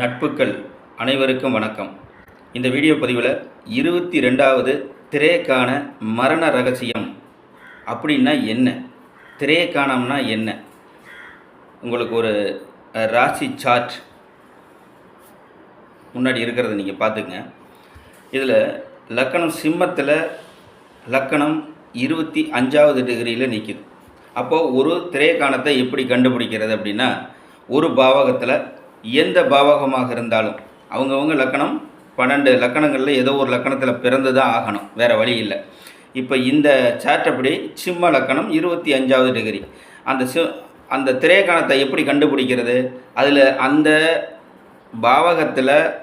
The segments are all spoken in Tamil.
நட்புக்கள் அனைவருக்கும் வணக்கம். இந்த வீடியோ பதிவில் இருபத்தி ரெண்டாவது திரேக்கான மரண ரகசியம் அப்படின்னா என்ன? திரேக்கானம்னா என்ன? உங்களுக்கு ஒரு ராசி சார்ட் முன்னாடி இருக்கிறத நீங்கள் பார்த்துங்க இதில் லக்கணம் சிம்மத்தில் லக்கணம் இருபத்தி அஞ்சாவது டிகிரியில் நிற்கிது அப்போது ஒரு திரைக்காணத்தை எப்படி கண்டுபிடிக்கிறது அப்படின்னா ஒரு பாவகத்தில் எந்த பாவகமாக இருந்தாலும் அவங்கவுங்க லக்கணம் பன்னெண்டு லக்கணங்களில் ஏதோ ஒரு லக்கணத்தில் பிறந்து தான் ஆகணும். வேறு வழி இல்லை. இப்போ இந்த சார்ட் சிம்ம லக்கணம் இருபத்தி அஞ்சாவது டிகிரி அந்த சி அந்த திரைக்கணத்தை எப்படி கண்டுபிடிக்கிறது? அதில் அந்த பாவகத்தில்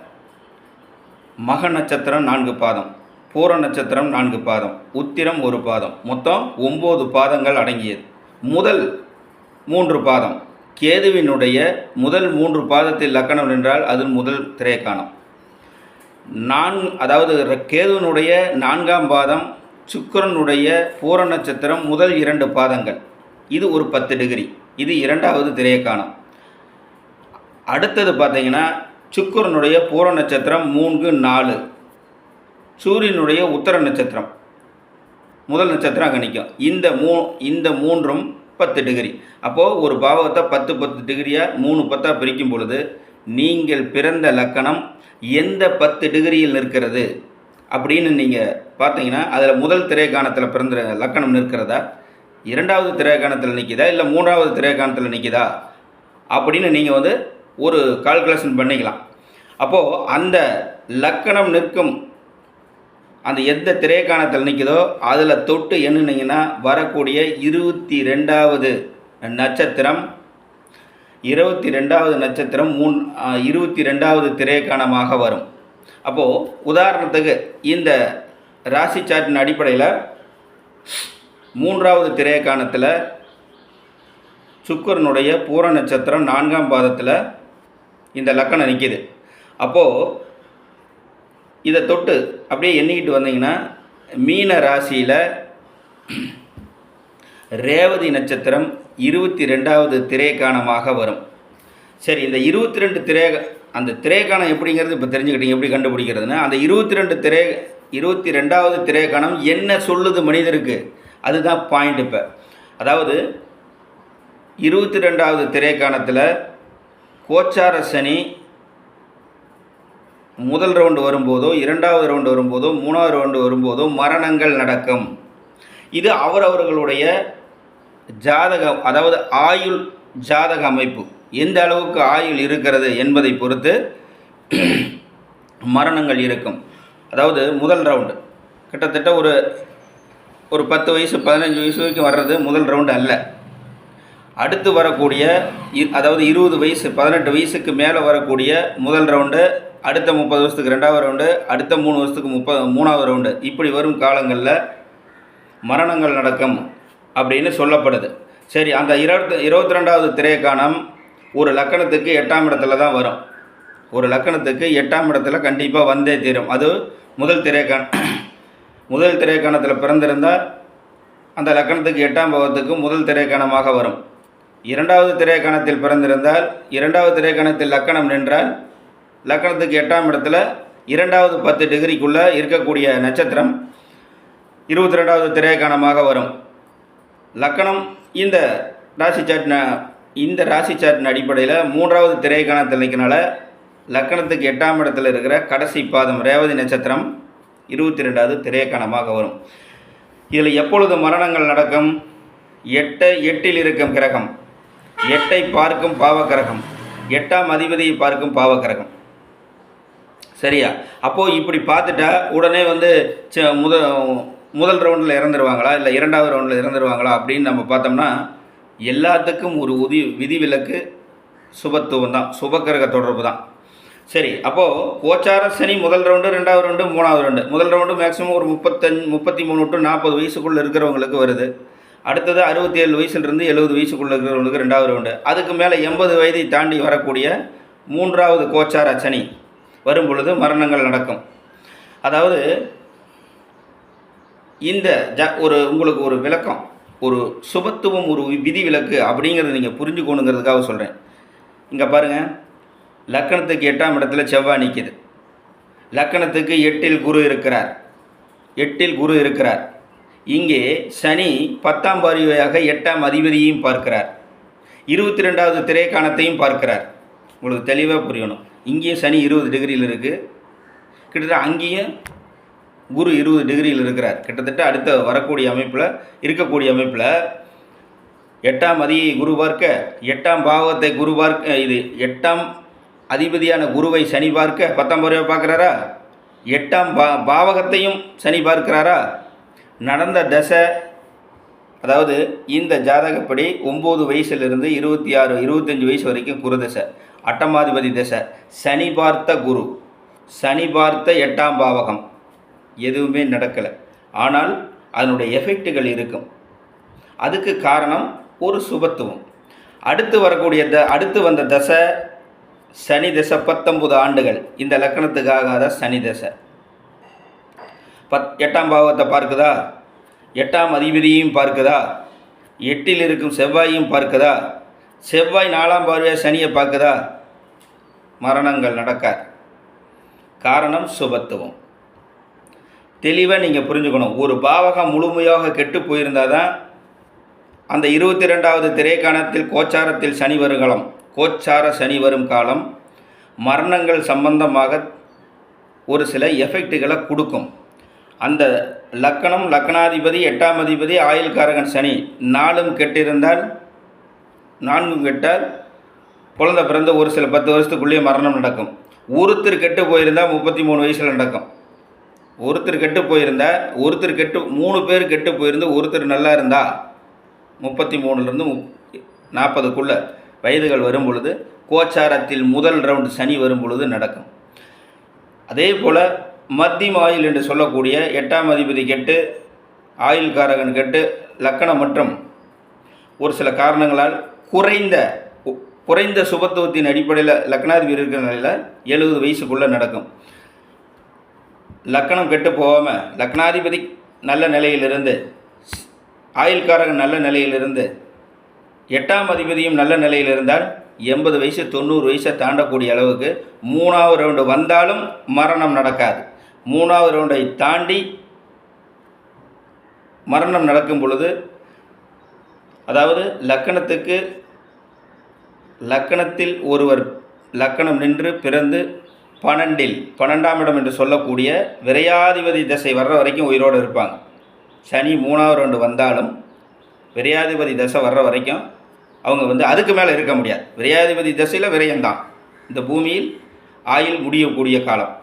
மக நட்சத்திரம் நான்கு பாதம் பூர நட்சத்திரம் நான்கு பாதம் உத்திரம் ஒரு பாதம். மொத்தம் ஒம்பது பாதங்கள் அடங்கியது. முதல் மூன்று பாதம் கேதுவினுடைய முதல் மூன்று பாதத்தில் லக்கணம் நின்றால் அது முதல் திரைக்காணம். நான் அதாவது கேதுவினுடைய நான்காம் பாதம் சுக்கிரனுடைய பூர நட்சத்திரம் முதல் இரண்டு பாதங்கள். இது ஒரு பத்து டிகிரி. இது இரண்டாவது திரையக்கானம் அடுத்தது பார்த்தீங்கன்னா சுக்கரனுடைய பூர நட்சத்திரம் மூன்று நாலு. சூரியனுடைய உத்தர நட்சத்திரம். முதல் நட்சத்திரம் அங்கே நிற்கும் இந்த மூ இந்த மூன்றும் பத்து டிகிரி அப்போது ஒரு பாவகத்தை பத்து பத்து டிகிரியாக மூணு பத்தாக பிரிக்கும் பொழுது நீங்கள் பிறந்த லக்கணம் எந்த பத்து டிகிரியில் நிற்கிறது? அப்படின்னு நீங்கள் பார்த்தீங்கன்னா அதில் முதல் திரைக்காணத்தில் பிறந்த லக்கணம் நிற்கிறதா? இரண்டாவது திரைக்காணத்தில் நிற்கிதா இல்லை மூன்றாவது திரைக்காணத்தில் நிற்கிதா அப்படின்னு நீங்கள் வந்து ஒரு கால்குலேஷன் பண்ணிக்கலாம். அப்போது அந்த லக்கணம் நிற்கும் அந்த எந்த திரைக்காணத்தில் நிற்குதோ அதில் தொட்டு எண்ணுனீங்கன்னா வரக்கூடிய இருபத்தி ரெண்டாவது நட்சத்திரம் இருபத்தி ரெண்டாவது நட்சத்திரம் மூன் இருபத்தி ரெண்டாவது திரைக்காணமாக வரும். அப்போது உதாரணத்துக்கு இந்த ராசி சார்ட்டின் அடிப்படையில் மூன்றாவது திரைக்காணத்தில் சுக்கரனுடைய பூர நட்சத்திரம் நான்காம் பாதத்தில் இந்த லக்கணம் நிற்கிது அப்போது இதை தொட்டு அப்படியே எண்ணிக்கிட்டு வந்தீங்கன்னா மீன ராசியில் ரேவதி நட்சத்திரம் இருபத்தி ரெண்டாவது திரைக்காணமாக வரும். சரி இந்த இருபத்தி ரெண்டு திரை அந்த திரைக்காணம் எப்படிங்கிறது இப்போ தெரிஞ்சுக்கிட்டீங்க எப்படி கண்டுபிடிக்கிறதுன்னா அந்த இருபத்தி ரெண்டு திரை இருபத்தி ரெண்டாவது திரைக்காணம் என்ன சொல்லுது மனிதருக்கு? அதுதான் பாயிண்ட் இப்போ. அதாவது இருபத்தி ரெண்டாவது திரைக்காணத்தில் கோச்சார சனி முதல் ரவுண்டு வரும்போதோ இரண்டாவது ரவுண்டு வரும்போதோ மூணாவது ரவுண்டு வரும்போதோ மரணங்கள் நடக்கும். இது அவரவர்களுடைய ஜாதகம் அதாவது ஆயுள் ஜாதக அமைப்பு. எந்த அளவுக்கு ஆயுள் இருக்கிறது என்பதை பொறுத்து மரணங்கள் இருக்கும். அதாவது முதல் ரவுண்டு கிட்டத்தட்ட ஒரு ஒரு பத்து வயசு பதினஞ்சு வயசு வரைக்கும் வர்றது முதல் ரவுண்டு அல்ல. அடுத்து வரக்கூடிய இ- அதாவது இருபது வயசு பதினெட்டு வயசுக்கு மேலே வரக்கூடிய முதல் ரவுண்டு அடுத்த முப்பது வருஷத்துக்கு ரெண்டாவது ரவுண்டு அடுத்த மூணு வருஷத்துக்கு முப்பது மூணாவது ரவுண்டு இப்படி வரும் காலங்களில் மரணங்கள் நடக்கும் அப்படின்னு சொல்லப்படுது. சரி அந்த இருபத்தி இருபத்தி ரெண்டாவது திரையக்கானம் ஒரு லக்கணத்துக்கு எட்டாம் இடத்துல தான் வரும். ஒரு லக்கணத்துக்கு எட்டாம் இடத்துல கண்டிப்பாக வந்தே தீரும். அது முதல் திரைக்கான முதல் திரைக்காணத்தில் பிறந்திருந்தால் அந்த லக்கணத்துக்கு எட்டாம் பாவத்துக்கு முதல் திரைக்கணமாக வரும். இரண்டாவது திரைக்கணத்தில் பிறந்திருந்தால் இரண்டாவது திரைக்கணத்தில் லக்கணம் நின்றால் லக்கணத்துக்கு எட்டாம் இடத்துல இரண்டாவது பத்து டிகிரிக்குள்ளே இருக்கக்கூடிய நட்சத்திரம் இருபத்தி ரெண்டாவது திரைக்கணமாக வரும். லக்கணம் இந்த ராசி சாட்டின இந்த ராசி சாட்டின் அடிப்படையில் மூன்றாவது திரைக்கணத்தில் நிற்கனால லக்கணத்துக்கு எட்டாம் இடத்துல இருக்கிற கடைசி பாதம் ரேவதி நட்சத்திரம் இருபத்தி ரெண்டாவது திரைக்கணமாக வரும். இதில் எப்பொழுது மரணங்கள் நடக்கும்? எட்டை எட்டில் இருக்கும் கிரகம். எட்டை பார்க்கும் பாவக்கிரகம் எட்டாம் அதிபதியை பார்க்கும் பாவக்கிரகம் சரியா? அப்போது இப்படி பார்த்துட்டா உடனே வந்து ச- முத முதல் ரவுண்டில் இறந்துருவாங்களா? இல்லை இரண்டாவது ரவுண்டில் இறந்துருவாங்களா? அப்படின்னு நம்ம பார்த்தோம்னா எல்லாத்துக்கும் ஒரு உதி விதிவிலக்கு சுபத்துவம் தான். சுபக்கிரக தொடர்பு தான். சரி அப்போது கோச்சார சனி முதல் ரவுண்டு ரெண்டாவது ரவுண்டு மூணாவது ரவுண்டு முதல் ரவுண்டு மேக்ஸிமம் ஒரு முப்பத்தஞ்சு முப்பத்தி மூணு டு நாற்பது வயசுக்குள்ளே இருக்கிறவங்களுக்கு வருது. அடுத்தது அறுபத்தி ஏழு வயசுலேருந்து எழுபது வயசுக்குள்ளே இருக்கிறவங்களுக்கு ரெண்டாவது ரவுண்டு அதுக்கு மேலே எண்பது வயதை தாண்டி வரக்கூடிய மூன்றாவது கோச்சார சனி. வரும் பொழுது மரணங்கள் நடக்கும். அதாவது இந்த ஜ ஒரு உங்களுக்கு ஒரு விளக்கம் ஒரு சுபத்துவம் ஒரு விதி விலக்கு அப்படிங்கிறத நீங்கள் புரிஞ்சுக்கணுங்கிறதுக்காக சொல்கிறேன் இங்கே பாருங்கள் லக்கணத்துக்கு எட்டாம் இடத்துல செவ்வாய் நிற்கிது லக்கணத்துக்கு எட்டில் குரு இருக்கிறார். எட்டில் குரு இருக்கிறார். இங்கே சனி பத்தாம் பார்வையாக எட்டாம் அதிபதியையும் பார்க்கிறார். இருபத்தி ரெண்டாவது திரைக்காணத்தையும் பார்க்கிறார். உங்களுக்கு தெளிவாக புரியணும். இங்கேயும் சனி இருபது டிகிரியில் இருக்குது கிட்டத்தட்ட அங்கேயும் குரு இருபது டிகிரியில் இருக்கிறார். கிட்டத்தட்ட அடுத்த வரக்கூடிய அமைப்பில் இருக்கக்கூடிய அமைப்பில் எட்டாம் அதியை குரு பார்க்க எட்டாம் பாவத்தை குரு பார்க்க இது எட்டாம் அதிபதியான குருவை சனி பார்க்க பத்தாம் பருவ பார்க்குறாரா? எட்டாம் பா பாவகத்தையும் சனி பார்க்கிறாரா? நடந்த தசை அதாவது இந்த ஜாதகப்படி ஒம்பது வயசுலேருந்து இருபத்தி ஆறு இருபத்தஞ்சி வயசு வரைக்கும் குரு தசை அட்டமாதிபதி தசை சனி பார்த்த குரு சனி பார்த்த எட்டாம் பாவகம். எதுவுமே நடக்கலை. ஆனால் அதனுடைய எஃபெக்ட்டுகள் இருக்கும். அதுக்கு காரணம் ஒரு சுபத்துவம். அடுத்து வரக்கூடிய த அடுத்து வந்த தசை சனி தசை பத்தொம்பது ஆண்டுகள். இந்த லக்கணத்துக்காகாத சனி தசை. பத் எட்டாம் பாவத்தை பார்க்குதா? எட்டாம் அதிபதியையும் பார்க்குதா? எட்டில் இருக்கும் செவ்வாயையும் பார்க்குதா? செவ்வாய் நாலாம் பார்வையாக சனியை பார்க்குதா? மரணங்கள் நடக்காது காரணம் சுபத்துவம். தெளிவாக நீங்கள் புரிஞ்சுக்கணும். ஒரு பாவகம் முழுமையாக கெட்டு போயிருந்தால் தான் அந்த இருபத்தி ரெண்டாவது திரைக்காணத்தில் கோச்சாரத்தில் சனி வருகலம். கோச்சார சனி வரும் காலம் மரணங்கள் சம்பந்தமாக ஒரு சில எஃபெக்ட்டுகளை கொடுக்கும். அந்த லக்கணம் லக்கணாதிபதி எட்டாம் அதிபதி ஆயுள்காரகன் சனி. நாலும் கெட்டிருந்தால் நான்கும் கெட்டால் குழந்தை பிறந்த ஒரு சில பத்து வருஷத்துக்குள்ளேயே மரணம் நடக்கும். ஒருத்தர் கெட்டு போயிருந்தால் முப்பத்தி மூணு வயசில் நடக்கும். ஒருத்தர் கெட்டு போயிருந்தால் ஒருத்தர் கெட்டு மூணு பேர் கெட்டு போயிருந்து ஒருத்தர் நல்லா இருந்தா முப்பத்தி மூணுலேருந்து முப் நாற்பதுக்குள்ள வயதுகள் வரும் பொழுது கோச்சாரத்தில் முதல் ரவுண்டு சனி வரும் பொழுது நடக்கும். அதே போல் மத்தியம் ஆயில் என்று சொல்லக்கூடிய எட்டாம் அதிபதி கெட்டு ஆயுள்காரகன் கெட்டு லக்கணம் மற்றும் ஒரு சில காரணங்களால் குறைந்த குறைந்த சுபத்துவத்தின் அடிப்படையில் லக்னாதிபதி இருக்கிற நிலையில் எழுபது வயசுக்குள்ளே நடக்கும். லக்கணம் கெட்டு போகாமல் லக்னாதிபதி நல்ல நிலையிலிருந்து ஆயுள்காரகன் நல்ல நிலையிலிருந்து எட்டாம் அதிபதியும் நல்ல நிலையில் இருந்தால் எண்பது வயசு தொண்ணூறு வயசை தாண்டக்கூடிய அளவுக்கு மூணாவது ரவுண்டு வந்தாலும் மரணம் நடக்காது. மூணாவது ரவுண்டை தாண்டி மரணம் நடக்கும் பொழுது அதாவது லக்கணத்துக்கு லக்கணத்தில் ஒருவர் லக்கணம் நின்று பிறந்து பன்னெண்டில் பன்னெண்டாம் இடம் என்று சொல்லக்கூடிய விரையாதிபதி தசை வர்ற வரைக்கும் உயிரோடு இருப்பாங்க. சனி மூணாவது ரவுண்டு வந்தாலும் விரையாதிபதி தசை வர்ற வரைக்கும் அவங்க வந்து அதுக்கு மேலே இருக்க முடியாது. விரையாதிபதி தசையில் விரயம்தான். இந்த பூமியில் ஆயில் முடியக்கூடிய காலம்.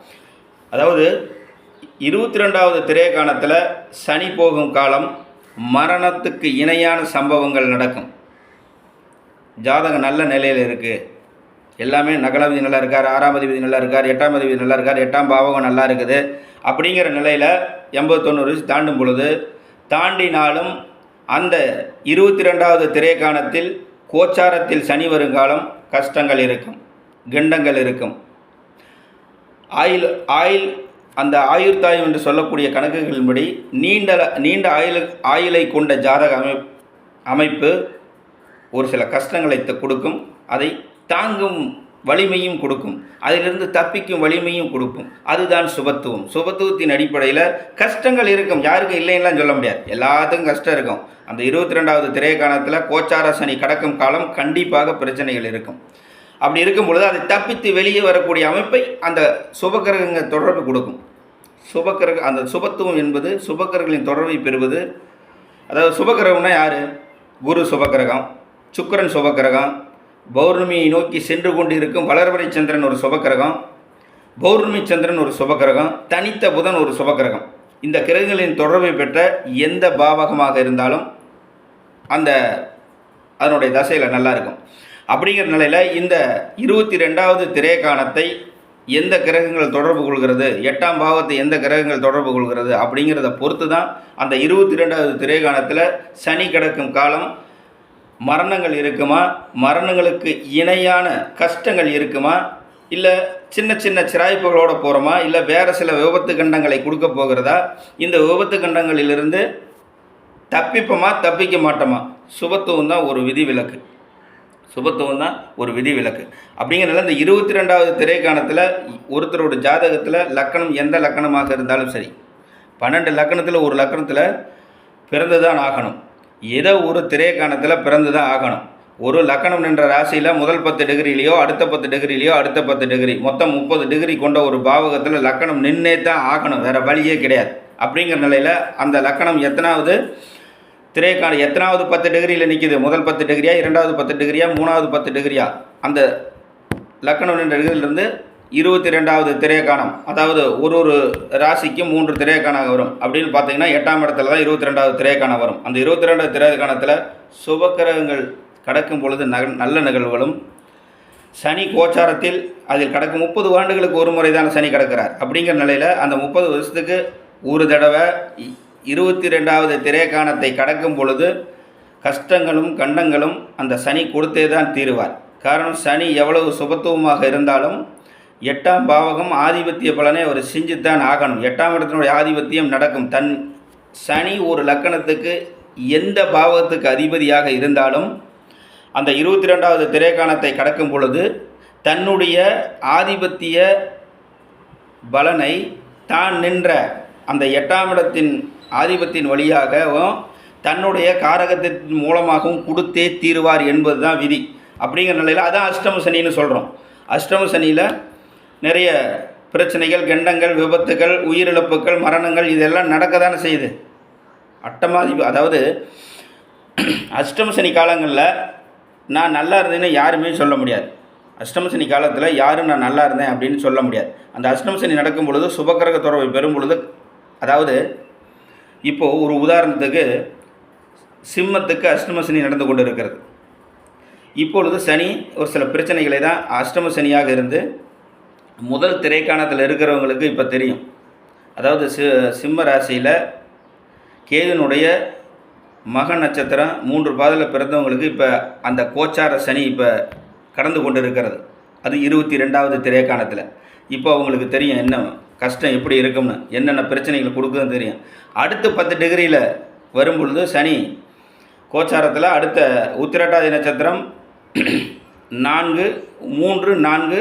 அதாவது இருபத்தி ரெண்டாவது திரைக்காணத்தில் சனி போகும் காலம் மரணத்துக்கு இணையான சம்பவங்கள் நடக்கும். ஜாதகம் நல்ல நிலையில் இருக்குது எல்லாமே நகலாதிபதி நல்லா இருக்கார் ஆறாம் அதிபதி நல்லா இருக்கார் எட்டாம் அதிபதி நல்லா இருக்கார் எட்டாம் பாவகம் நல்லா இருக்குது. அப்படிங்கிற நிலையில் எண்பது தொண்ணூறு வயசு தாண்டும் பொழுது தாண்டினாலும் அந்த இருபத்தி ரெண்டாவது திரைக்காணத்தில் கோச்சாரத்தில் சனி வருங்காலம் கஷ்டங்கள் இருக்கும் கண்டங்கள் இருக்கும். ஆயுள் ஆயுள் அந்த ஆயுர்தாயம் என்று சொல்லக்கூடிய கணக்குகளின்படி நீண்ட நீண்ட ஆயுள் ஆயுளை கொண்ட ஜாதக அமை அமைப்பு ஒரு சில கஷ்டங்களை த- கொடுக்கும். அதை தாங்கும் வலிமையும் கொடுக்கும். அதிலிருந்து தப்பிக்கும் வலிமையும் கொடுக்கும். அதுதான் சுபத்துவம். சுபத்துவத்தின் அடிப்படையில் கஷ்டங்கள் இருக்கும். யாருக்கும் இல்லைன்னுலாம் சொல்ல முடியாது. எல்லாத்துக்கும் கஷ்டம் இருக்கும். அந்த இருபத்தி ரெண்டாவது திரைக்காணத்தில் கோச்சார சனி கடக்கும் காலம் கண்டிப்பாக பிரச்சனைகள் இருக்கும். அப்படி இருக்கும் பொழுது அதை தப்பித்து வெளியே வரக்கூடிய அமைப்பை அந்த சுபக்கிரகங்க தொடர்பு கொடுக்கும். சுபக்கிரக அந்த சுபத்துவம் என்பது சுபக்கிரகங்களின் தொடர்பை பெறுவது. அதாவது சுபக்கிரகம்னா யார்? குரு சுபக்கிரகம் சுக்கிரன் சுபக்கிரகம் பௌர்ணமியை நோக்கி சென்று கொண்டு இருக்கும் வளர்வரை சந்திரன் ஒரு சுபக்கிரகம் பௌர்ணமி சந்திரன் ஒரு சுபக்கிரகம் தனித்த புதன் ஒரு சுபக்கிரகம். இந்த கிரகங்களின் தொடர்பை பெற்ற எந்த பாவகமாக இருந்தாலும் அந்த அதனுடைய தசையில் நல்லா இருக்கும். அப்படிங்கிற நிலையில் இந்த இருபத்தி ரெண்டாவது திரைக்காணத்தை எந்த கிரகங்கள் தொடர்பு கொள்கிறது? எட்டாம் பாவத்தை எந்த கிரகங்கள் தொடர்பு கொள்கிறது? அப்படிங்கிறத பொறுத்து தான் அந்த இருபத்தி ரெண்டாவது திரைக்காணத்தில் சனி கிடக்கும் காலம் மரணங்கள் இருக்குமா? மரணங்களுக்கு இணையான கஷ்டங்கள் இருக்குமா? இல்லை சின்ன சின்ன சிராய்ப்புகளோடு போகிறோமா இல்லை வேறு சில விபத்து கண்டங்களை கொடுக்க போகிறதா? இந்த விபத்து கண்டங்களிலிருந்து தப்பிப்போமா? தப்பிக்க மாட்டோமா? சுபத்துவம் தான் ஒரு விதிவிலக்கு. சுபத்துவம் தான் ஒரு விதி விலக்கு அப்படிங்கிறதுல இந்த இருபத்தி ரெண்டாவது திரைக்காணத்தில் ஒருத்தரோட ஜாதகத்தில் லக்கணம் எந்த லக்கணமாக இருந்தாலும் சரி பன்னெண்டு லக்கணத்தில் ஒரு லக்கணத்தில் பிறந்து தான் ஆகணும். ஏதோ ஒரு திரைக்காணத்தில் பிறந்து தான் ஆகணும். ஒரு லக்கணம் நின்ற ராசியில் முதல் பத்து டிகிரிலேயோ அடுத்த பத்து டிகிரிலேயோ அடுத்த பத்து டிகிரி மொத்தம் முப்பது டிகிரி கொண்ட ஒரு பாவகத்தில் லக்கணம் நின்னே தான் ஆகணும். வேறு வழியே கிடையாது. அப்படிங்கிற நிலையில் அந்த லக்கணம் எத்தனாவது? திரைக்கான எத்தனாவது பத்து டிகிரியில் நிற்கிது முதல் பத்து டிகிரியா இரண்டாவது பத்து டிகிரியா மூணாவது பத்து டிகிரியா அந்த லக்கணம் என்ற டிகிரியிலிருந்து இருபத்தி ரெண்டாவது திரைக்காணம் அதாவது ஒரு ஒரு ராசிக்கும் மூன்று திரைக்காணம் வரும். அப்படின்னு பார்த்தீங்கன்னா எட்டாம் இடத்துல தான் இருபத்தி ரெண்டாவது திரையக்கானம் வரும். அந்த இருபத்தி ரெண்டாவது திரையக்கானத்தில் சுபக்கிரகங்கள் கடக்கும் பொழுது நக நல்ல நிகழ்வுகளும் சனி கோச்சாரத்தில் அதில் கடக்கும் முப்பது ஆண்டுகளுக்கு ஒரு முறை தான் சனி கிடக்கிறார். அப்படிங்கிற நிலையில் அந்த முப்பது வருஷத்துக்கு ஒரு தடவை இருபத்தி ரெண்டாவது திரைக்காணத்தை கடக்கும் பொழுது கஷ்டங்களும் கண்டங்களும் அந்த சனி கொடுத்தே தான் தீருவார். காரணம் சனி எவ்வளவு சுபத்துவமாக இருந்தாலும் எட்டாம் பாவகம் ஆதிபத்திய பலனை அவர் செஞ்சுத்தான் ஆகணும். எட்டாம் இடத்தினுடைய ஆதிபத்தியம் நடக்கும். தன் சனி ஒரு லக்கணத்துக்கு எந்த பாவகத்துக்கு அதிபதியாக இருந்தாலும் அந்த இருபத்தி ரெண்டாவது திரைக்காணத்தை கடக்கும் பொழுது தன்னுடைய ஆதிபத்திய பலனை தான் நின்ற அந்த எட்டாம் இடத்தின் ஆதிபத்தின் வழியாகவும் தன்னுடைய காரகத்தின் மூலமாகவும் கொடுத்தே தீருவார் என்பது தான் விதி. அப்படிங்கிற நிலையில் அதான் அஷ்டம சனின்னு சொல்கிறோம் அஷ்டம சனியில் நிறைய பிரச்சனைகள் கண்டங்கள் விபத்துகள் உயிரிழப்புகள் மரணங்கள் இதெல்லாம் நடக்க தானே செய்யுது. அட்டமாதி அதாவது அஷ்டம சனி காலங்களில் நான் நல்லா இருந்தேன்னு யாருமே சொல்ல முடியாது. அஷ்டம சனி காலத்தில் யாரும் நான் நல்லா இருந்தேன் அப்படின்னு சொல்ல முடியாது. அந்த அஷ்டம சனி நடக்கும் பொழுது சுபக்கிரக தொடர்பை பெறும் பொழுது அதாவது இப்போது ஒரு உதாரணத்துக்கு சிம்மத்துக்கு அஷ்டம சனி நடந்து கொண்டு இருக்கிறது இப்பொழுது சனி ஒரு சில பிரச்சனைகளை தான் அஷ்டம சனியாக இருந்து முதல் திரைக்காணத்தில் இருக்கிறவங்களுக்கு இப்போ தெரியும். அதாவது சி சிம்ம ராசியில் கேதுனுடைய மக நட்சத்திரம் மூன்று பாதையில் பிறந்தவங்களுக்கு இப்போ அந்த கோச்சார சனி இப்போ கடந்து கொண்டு இருக்கிறது அது இருபத்தி ரெண்டாவது திரைக்காணத்தில். இப்போ அவங்களுக்கு தெரியும் என்ன கஷ்டம் எப்படி இருக்கும்னு என்னென்ன பிரச்சனைகள் கொடுக்குதுன்னு தெரியும். அடுத்து பத்து டிகிரியில் வரும் பொழுது சனி கோச்சாரத்தில் அடுத்த உத்திரட்டாதி நட்சத்திரம் நான்கு மூன்று நான்கு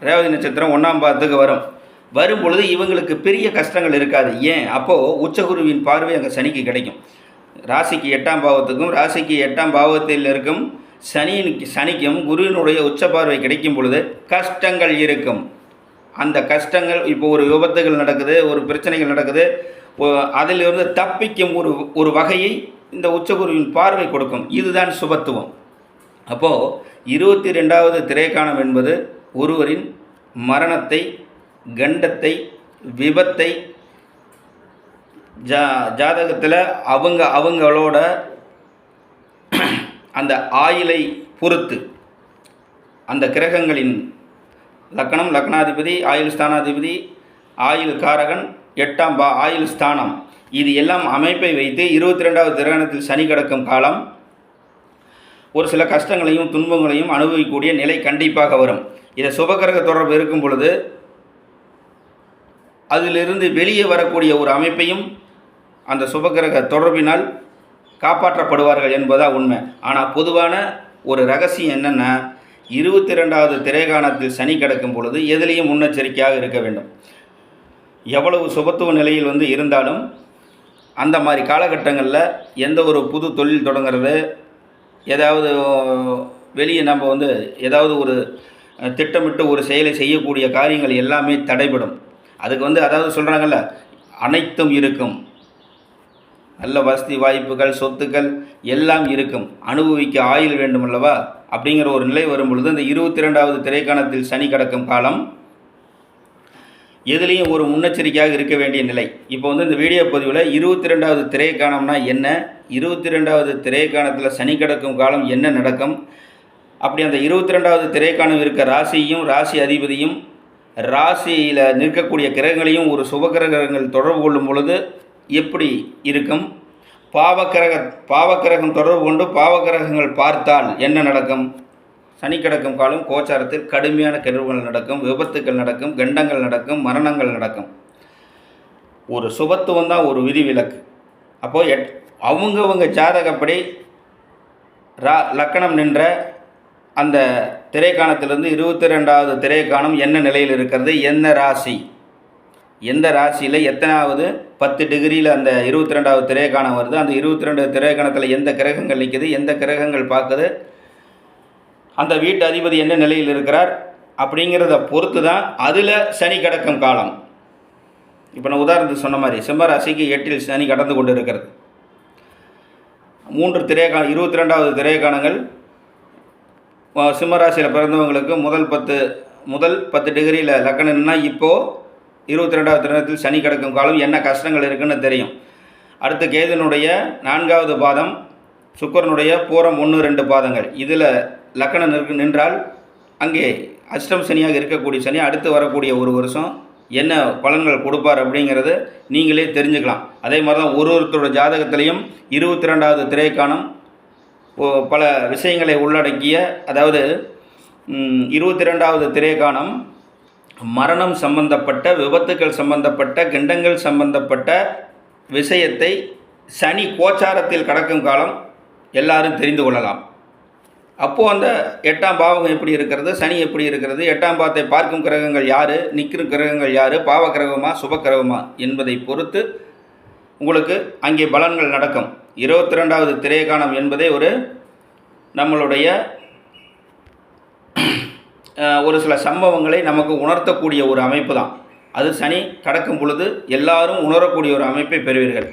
ரேவதி நட்சத்திரம் ஒன்றாம் பாதத்துக்கு வரும். வரும் பொழுது இவங்களுக்கு பெரிய கஷ்டங்கள் இருக்காது. ஏன்? அப்போது உச்சகுருவின் பார்வை அங்கே சனிக்கு கிடைக்கும். ராசிக்கு எட்டாம் பாவத்துக்கும் ராசிக்கு எட்டாம் பாவத்தில் இருக்கும் சனியின் சனிக்கும் குருவினுடைய உச்ச பார்வை கிடைக்கும் பொழுது கஷ்டங்கள் இருக்கும். அந்த கஷ்டங்கள் இப்போ ஒரு விபத்துகள் நடக்குது ஒரு பிரச்சனைகள் நடக்குது அதிலிருந்து தப்பிக்கும் ஒரு ஒரு வகையை இந்த உச்சகுருவின் பார்வை கொடுக்கும். இதுதான் சுபத்துவம். அப்போது இருபத்தி ரெண்டாவது திரைக்காணம் என்பது ஒருவரின் மரணத்தை கண்டத்தை விபத்தை ஜா ஜாதகத்தில் அவங்க அவங்களோட அந்த ஆயிலை பொறுத்து அந்த கிரகங்களின் லக்கணம் லக்னாதிபதி ஆயுள் ஸ்தானாதிபதி ஆயுள் காரகன் எட்டாம் பா ஆயுள் ஸ்தானம். இது எல்லாம் அமைப்பை வைத்து இருபத்தி ரெண்டாவது திரகணத்தில் சனி கிடக்கும் காலம். ஒரு சில கஷ்டங்களையும் துன்பங்களையும் அனுபவிக்கக்கூடிய நிலை கண்டிப்பாக வரும். இதை சுபகிரக தொடர்பு இருக்கும் பொழுது அதிலிருந்து வெளியே வரக்கூடிய ஒரு அமைப்பையும் அந்த சுபகிரக தொடர்பினால் காப்பாற்றப்படுவார்கள் என்பதா உண்மை. ஆனால் பொதுவான ஒரு ரகசியம் என்னென்னா இருபத்தி ரெண்டாவது திரைகாணத்தில் சனி கிடக்கும் பொழுது எதிலையும் முன்னெச்சரிக்கையாக இருக்க வேண்டும். எவ்வளவு சுபத்துவ நிலையில் வந்து இருந்தாலும் அந்த மாதிரி காலகட்டங்களில் எந்த ஒரு புது தொழில் தொடங்குறது ஏதாவது வெளியே நம்ம வந்து ஏதாவது ஒரு திட்டமிட்டு ஒரு செயலை செய்யக்கூடிய காரியங்கள் எல்லாமே தடைபடும். அதுக்கு வந்து அதாவது சொல்கிறாங்கல்ல அனைத்தும் இருக்கும். நல்ல வசதி வாய்ப்புகள் சொத்துக்கள் எல்லாம் இருக்கும். அனுபவிக்க ஆயுள் வேண்டும் அல்லவா அப்படிங்கிற ஒரு நிலை வரும் பொழுது இந்த இருபத்தி ரெண்டாவது திரைக்காணத்தில் சனி கடக்கும் காலம் எதுலேயும் ஒரு முன்னெச்சரிக்கையாக இருக்க வேண்டிய நிலை. இப்போ வந்து இந்த வீடியோ பதிவில் இருபத்தி ரெண்டாவது திரைக்காணம்னா என்ன? இருபத்தி ரெண்டாவது திரைக்காணத்தில் சனி கிடக்கும் காலம் என்ன நடக்கும்? அப்படி அந்த இருபத்தி ரெண்டாவது திரைக்காணம் இருக்க ராசியும் ராசி அதிபதியும் ராசியில் நிற்கக்கூடிய கிரகங்களையும் ஒரு சுபகிரகங்கள் தொடர்பு கொள்ளும் பொழுது எப்படி இருக்கும்? பாவக்கிரக பாவக்கிரகம் தொடர்பு கொண்டு பாவக்கிரகங்கள் பார்த்தால் என்ன நடக்கும்? சனி கிடக்கும் காலம் கோச்சாரத்தில் கடுமையான கெடுவுகள் நடக்கும் விபத்துக்கள் நடக்கும் கண்டங்கள் நடக்கும் மரணங்கள் நடக்கும். ஒரு சுபத்துவம் தான் ஒரு விதிவிலக்கு. அப்போது எட் அவங்கவங்க ஜாதகப்படி ரா லக்கணம் நின்ற அந்த திரைக்காணத்திலிருந்து இருபத்தி ரெண்டாவது திரைக்காணம் என்ன நிலையில் இருக்கிறது? என்ன ராசி? எந்த ராசியில் எத்தனாவது பத்து டிகிரியில் அந்த இருபத்தி ரெண்டாவது திரைக்காணம் வருது? அந்த இருபத்தி ரெண்டு திரைக்காணத்தில் எந்த கிரகங்கள் நிற்குது எந்த கிரகங்கள் பார்க்குது? அந்த வீட்டு அதிபதி என்ன நிலையில் இருக்கிறார்? அப்படிங்கிறத பொறுத்து தான் அதில் சனி கடக்கும் காலம். இப்போ நான் உதாரணத்துக்கு சொன்ன மாதிரி சிம்ம ராசிக்கு எட்டில் சனி கடந்து கொண்டு இருக்கிறது மூன்று திரைக்கான இருபத்தி ரெண்டாவது சிம்ம சிம்மராசியில் பிறந்தவங்களுக்கு முதல் பத்து முதல் பத்து டிகிரியில் லக்கணம்னா இப்போது இருபத்தி ரெண்டாவது தினத்தில் சனி கிடக்கும் காலம் என்ன கஷ்டங்கள் இருக்குன்னு தெரியும். அடுத்து கேதுனுடைய நான்காவது பாதம் சுக்கரனுடைய பூரம் ஒன்று ரெண்டு பாதங்கள். இதில் லக்கணம் நிற்கு நின்றால் அங்கே அஷ்டம் சனியாக இருக்கக்கூடிய சனி அடுத்து வரக்கூடிய ஒரு வருஷம் என்ன பலன்கள் கொடுப்பார் அப்படிங்கிறது நீங்களே தெரிஞ்சுக்கலாம். அதே மாதிரி தான் ஒரு ஒருத்தரோட ஜாதகத்திலையும் இருபத்தி ரெண்டாவது திரைக்கானம் ஓ- பல விஷயங்களை உள்ளடக்கிய அதாவது இருபத்தி ரெண்டாவது திரைக்காணம் மரணம் சம்பந்தப்பட்ட விபத்துக்கள் சம்பந்தப்பட்ட கண்டங்கள் சம்பந்தப்பட்ட விஷயத்தை சனி கோச்சாரத்தில் கடக்கும் காலம் எல்லாரும் தெரிந்து கொள்ளலாம். அப்போது அந்த எட்டாம் பாவகம் எப்படி இருக்கிறது சனி எப்படி இருக்கிறது எட்டாம் பாவத்தை பார்க்கும் கிரகங்கள் யார் நிற்கும் கிரகங்கள் யார் பாவ கிரகமா சுப கிரகமா என்பதை பொறுத்து உங்களுக்கு அங்கே பலன்கள் நடக்கும். இருபத்தி ரெண்டாவது திரைக்காணம் என்பதே ஒரு நம்மளுடைய ஒரு சில சம்பவங்களை நமக்கு உணர்த்தக்கூடிய ஒரு அமைப்பு தான். அது சனி கடக்கும் பொழுது எல்லாரும் உணரக்கூடிய ஒரு அமைப்பை பெறுவீர்கள்.